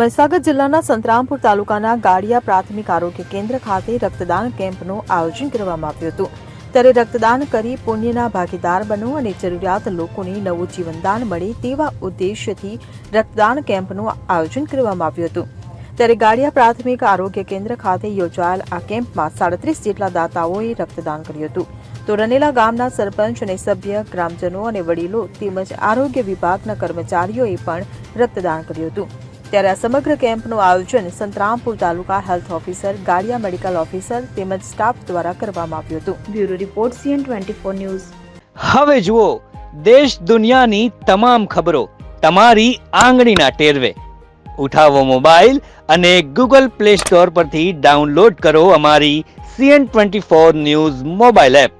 મહીસાગર જિલ્લાના સંતરામપુર તાલુકાના ગાડિયા પ્રાથમિક આરોગ્ય કેન્દ્ર ખાતે રક્તદાન કેમ્પનું આયોજન કરવામાં આવ્યું હતું. ત્યારે રક્તદાન કરી પુણ્યના ભાગીદાર બનો અને જરૂરિયાત લોકોને નવું જીવનદાન મળે તેવા ઉદ્દેશ્યથી રક્તદાન કેમ્પનું આયોજન કરવામાં આવ્યું હતું. ત્યારે ગાડિયા પ્રાથમિક આરોગ્ય કેન્દ્ર ખાતે યોજાયેલ આ કેમ્પમાં સાડત્રીસ જેટલા દાતાઓએ રક્તદાન કર્યું હતું. તો રનેલા ગામના સરપંચ અને સભ્ય, ગ્રામજનો અને વડીલો તેમજ આરોગ્ય વિભાગના કર્મચારીઓએ પણ રક્તદાન કર્યું હતું. ત્યારે આ સમગ્ર કેમ્પનું આયોજન Santrampur taluka health officer Gadiya medical officer તેમજ સ્ટાફ દ્વારા કરવામાં આવ્યું હતું. Bureau report CN twenty four news. હવે જુઓ દેશ દુનિયાની તમામ ખબરો તમારી આંગળીના ટેરવે. ઉઠાવો મોબાઈલ અને ગૂગલ પ્લે સ્ટોર પરથી ડાઉનલોડ કરો અમારી CN twenty four news mobile app.